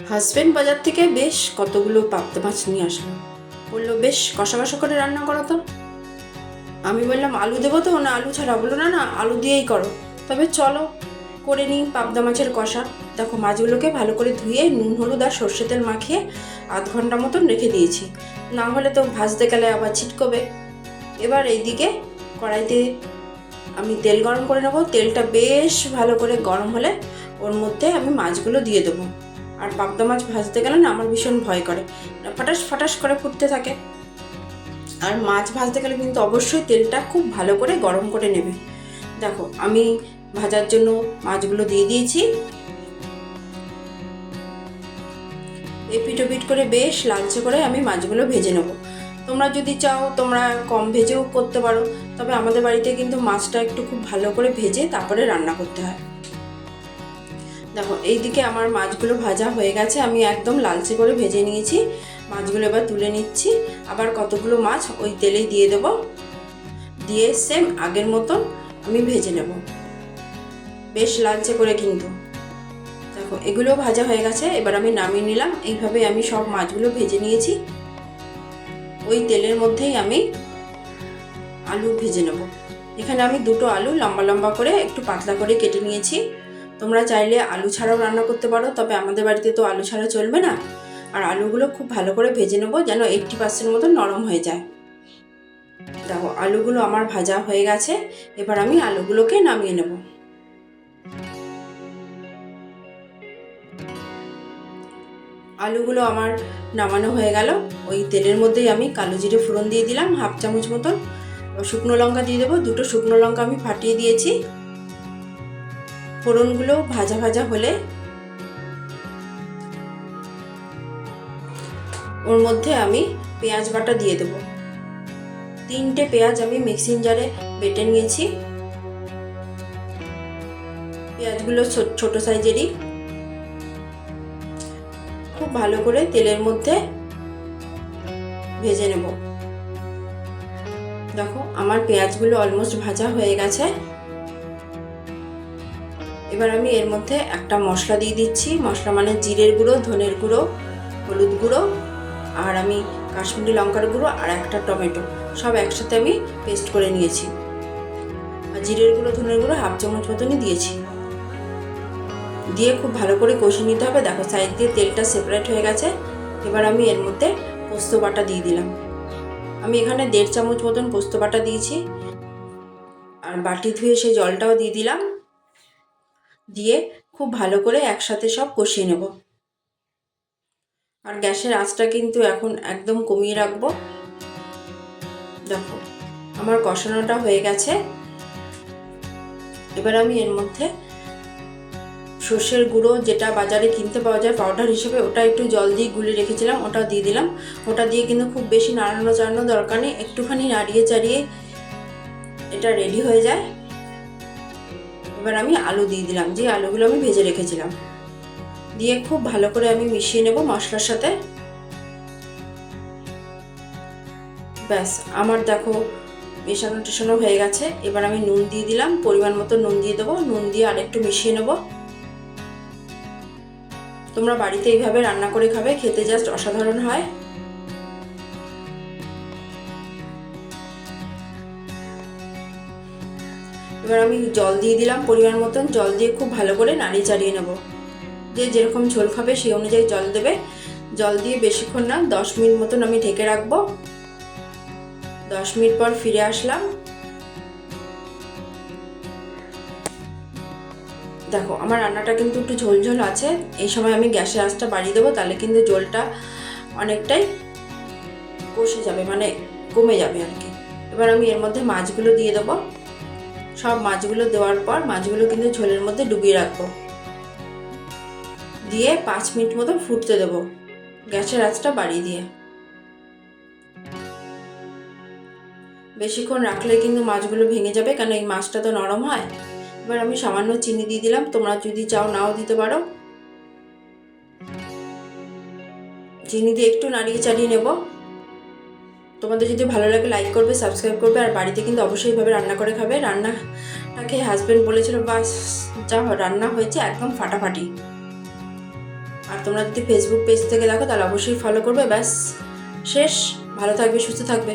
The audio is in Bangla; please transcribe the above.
হাজবেন্ড বাজার থেকে বেশ কতগুলো পাবদা মাছ নিয়ে আসলো। বলল, বেশ কষা কষা করে রান্না করো তো। আমি বললাম, আলু দেবো তো? না, আলু ছাড়া বলল না না, আলু দিয়েই করো। তবে চলো, করে নিই পাবদা মাছের কষা। দেখো, মাছগুলোকে ভালো করে ধুয়ে নুন, হলুদ আর সর্ষে তেল মাখিয়ে আধ ঘণ্টা মতন রেখে দিয়েছি। না হলে তো ভাজতে গেলে আবার ছিটকবে। এবার এইদিকে কড়াইতে আমি তেল গরম করে নেব। তেলটা বেশ ভালো করে গরম হলে ওর মধ্যে আমি মাছগুলো দিয়ে দেবো। আর পাবদা মাছ ভাজতে গেলে না আমার ভীষণ ভয় করে। ফাটাস ফাটাস করে ফুটতে থাকে। আর মাছ ভাজতে গেলে কিন্তু অবশ্যই তেলটা খুব ভালো করে গরম করে নেবে। দেখো, আমি ভাজার জন্য মাছগুলো দিয়ে দিয়েছি। এপিট ওপিট করে বেশ লালচে করে আমি মাছগুলো ভেজে নেব। তোমরা যদি চাও তোমরা কম ভেজেও করতে পারো, তবে আমাদের বাড়িতে কিন্তু মাছটা একটু খুব ভালো করে ভেজে তারপরে রান্না করতে হয়। দেখো, এইদিকে আমার মাছগুলো ভাজা হয়ে গেছে, আমি একদম লালচে করে ভেজে নিয়েছি। মাছগুলো এবার তুলে নিচ্ছি। আবার কতগুলো মাছ ওই তেলেই দিয়ে দেব। দিয়ে সেম আগের মতন আমি ভেজে নেব। বেশ লালচে করে কিন্তু। দেখো, এগুলো ভাজা হয়ে গেছে, এবার আমি নামিয়ে নিলাম। এইভাবে আমি সব মাছগুলো ভেজে নিয়েছি। ওই তেলের মধ্যেই আমি আলু ভেজে নেব। এখানে আমি দুটো আলু লম্বা লম্বা করে একটু পাতলা করে কেটে নিয়েছি। তোমরা চাইলে আলু ছাড়াও রান্না করতে পারো, তবে আমাদের বাড়িতে তো আলু ছাড়া চলবে না। আর আলুগুলো খুব ভালো করে ভেজে নেব যেন এইটটি পার্সেন্ট মতো নরম হয়ে যায়। দেখো, আলুগুলো আমার ভাজা হয়ে গেছে, এবার আমি আলুগুলোকে নামিয়ে নেব। আলুগুলো আমার নামানো হয়ে গেল। ওই তেলের মধ্যেই আমি কালো জিরে ফোড়ন দিয়ে দিলাম, হাফ চামচ মতন। শুকনো লঙ্কা দিয়ে দেবো, দুটো শুকনো লঙ্কা আমি ফাটিয়ে দিয়েছি। ফোড়নগুলো ভাজা ভাজা হলে ওর মধ্যে আমি পেঁয়াজ বাটা দিয়ে দেব। তিনটে পেঁয়াজ আমি মিক্সিং জারে বেটে নিয়েছি। পেঁয়াজগুলো ছোট সাইজেরই। খুব ভালো করে তেলের মধ্যে ভেজে নেব। দেখো, আমার পেঁয়াজগুলো অলমোস্ট ভাজা হয়ে গেছে। এবার আমি এর মধ্যে একটা মশলা দিয়ে দিচ্ছি। মশলা মানে জিরের গুঁড়ো, ধনের গুঁড়ো, হলুদ গুঁড়ো, আর আমি কাশ্মীরি লঙ্কার গুঁড়ো আর একটা টমেটো। সব একসাথে আমি পেস্ট করে নিয়েছি। আর জিরের গুঁড়ো, ধনের গুঁড়ো হাফ চামচ মতনই দিয়েছি। দিয়ে খুব ভালো করে কষিয়ে নিতে হবে। দেখো সাইড দিয়ে তেলটা সেপারেট হয়ে গেছে। এবার আমি এর মধ্যে পোস্ত বাটা দিয়ে দিলাম। আমি এখানে দেড় চামচ মতন পোস্ত বাটা দিয়েছি। আর বাটি ধুয়ে সেই জলটাও দিয়ে দিলাম। দিয়ে খুব ভালো করে একসাথে সব কষিয়ে নেব। আর গ্যাসের আঁচটা কিন্তু এখন একদম কমিয়ে রাখব। দেখো, আমার কষানোটা হয়ে গেছে। এবার আমি এর মধ্যে সর্ষের গুঁড়ো, যেটা বাজারে কিনতে পাওয়া যায় পাউডার হিসেবে, ওটা একটু জল দিয়ে গুলে রেখেছিলাম, ওটা দিয়ে দিলাম। ওটা দিয়ে কিন্তু খুব বেশি নাড়ানো চাড়ানো দরকার নেই, একটুখানি নাড়িয়ে চাড়িয়ে এটা রেডি হয়ে যায়। এবার আমি আলু দিয়ে দিলাম। যে আলুগুলো আমি ভেজে রেখেছিলাম। দিয়ে খুব ভালো করে আমি মিশিয়ে নেব মশলার সাথে। ব্যাস, আমার দেখো মেশানো টেশানো হয়ে গেছে। এবার আমি নুন দিয়ে দিলাম। পরিমাণ মতো নুন দিয়ে দেবো। নুন দিয়ে আরেকটু মিশিয়ে নেব। তোমরা বাড়িতে এইভাবে রান্না করে খাবে। খেতে জাস্ট অসাধারণ হয়। এবার আমি জল দিয়ে দিলাম পরিমাণ মতন। জল দিয়ে খুব ভালো করে নাড়িয়ে চাড়িয়ে নেব। যে যেরকম ঝোল খাবে সেই অনুযায়ী জল দেবে। জল দিয়ে বেশিক্ষণ না, দশ মিনিট মতন আমি ঢেকে রাখব। দশ মিনিট পর ফিরে আসলাম। দেখো, আমার রান্নাটা কিন্তু একটু ঝোল ঝোল আছে। এই সময় আমি গ্যাসের আঁচটা বাড়িয়ে দেবো, তাহলে কিন্তু ঝোলটা অনেকটাই কষে যাবে মানে কমে যাবে আর কি। এবার আমি এর মধ্যে মাছগুলো দিয়ে দেবো। সব মাছগুলো দেওয়ার পর মাছগুলো কিন্তু ঝোলের মধ্যে ডুবিয়ে রাখব। দিয়ে পাঁচ মিনিট মতো ফুটতে দেবো গ্যাসের আঁচটা বাড়িয়ে দিয়ে। বেশিক্ষণ রাখলে কিন্তু মাছগুলো ভেঙে যাবে কারণ এই মাছটা তো নরম হয়? এবার আমি সামান্য চিনি দিয়ে দিলাম, তোমরা যদি চাও নাও দিতে পারো। চিনি দিয়ে একটু নাড়িয়ে চাড়িয়ে নেব। তোমাদের যদি ভালো লাগে লাইক করবে সাবস্ক্রাইব করবে, আর বাড়িতে কিন্তু অবশ্যই ভাবে রান্না করে খাবে। রান্নাটাকে হাজব্যান্ড বলেছিল, বাস, যা রান্না হয়েছে একদম ফাটাফাটি। আর তোমরা যদি ফেসবুক পেজ থেকে দেখো, তাহলে অবশ্যই ফলো করবে। ব্যাস, শেষ। ভালো থাকবে, সুস্থ থাকবে।